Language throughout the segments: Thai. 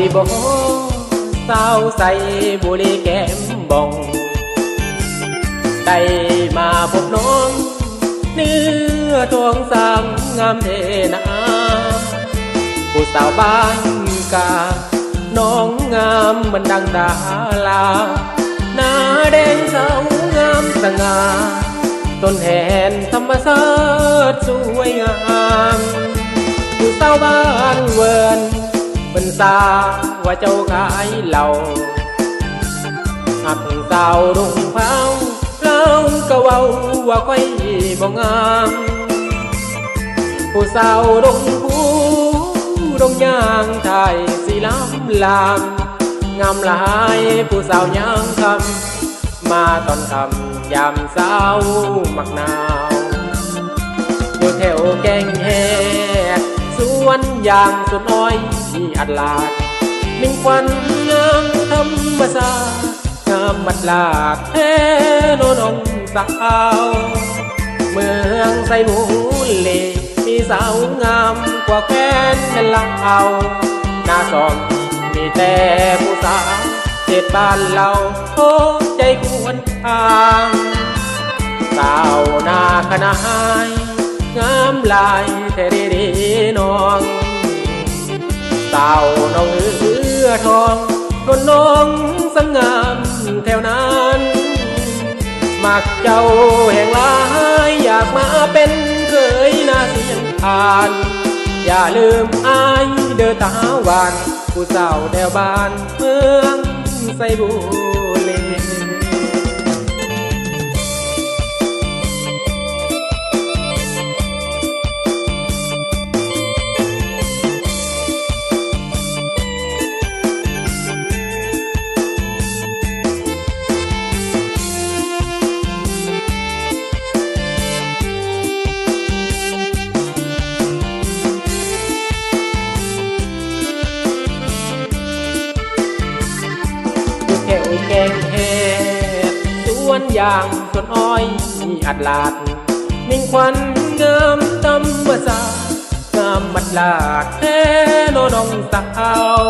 ดีบ่สาวใส่บุหรีแก้มบอง ได้มาพบน้อง เนื้อทองสามงามเทนาผู้สาวบ้านกา น้องงามมันดังดาลา หน้าแดงสาวงามสง่าต้นแหนธรรมชาติสวยงามผู้สาวบ้านเวิร์น เป็นสาว่าเจ้าขายเหล่าหักสาวรุ่งเผาเราก็เว้าว่าค่อยบ่งามผู้สา วนยามสาวมักหนาวอยู่แถวแกงสวนยางสวนอ้อยที่อัดลาดมิ่งควันงามธรรมศาสตร์งามมัดลาดแท้นนองสาวเมืองใส่หมูเหลมีสาวงามกว่าแฟนเป็นลาหน้าซองมีแต่ผู้สาวเจ็ดบ้านเราโอ้ใจควรทางสาวนาคณะายงามลายแต่ดีดีาวน้องเอือทองนวลน้องสงงามแถวนั้นมักเจ้าแห่งลายอยากมาเป็นเคยนาเสียงทาน อย่าลืมอายเด้อตาหวานผู้สาวแถวบ้านเมืองไซบู สวนยางสวนอ้อยอัดลาดมิ่งควันเงามตำมาสางามมัดลาดแท้โนนองสาว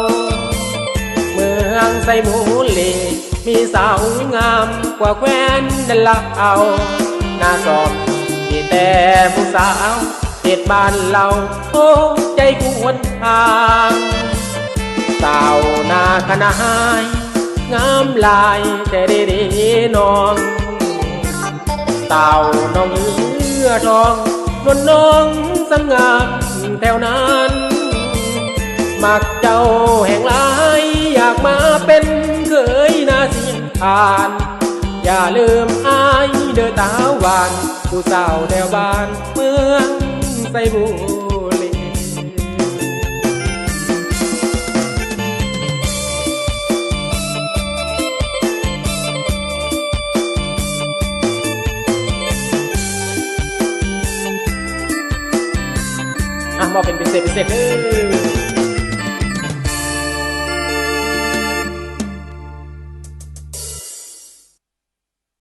เมืองใส่หมูเหลมีสาวงามกว่าแควนดันละเอาหน้าซอมมีแต่ผู้สาวเจ็ดบ้านเราโอ้ใจควรทางสาวนาคณะหาย งามลายแต่ดีดีน้อง สาวน้องเอือทองนวลน้องสงงาแถวนั้นมักเจ้าแห่งหลายอยากมาเป็นเคยนาเสียงทาน อย่าลืมอายเด้อตาหวานผู้สาวแถวบ้านเมืองไซบู บอเป็นพิเศษพิเศษ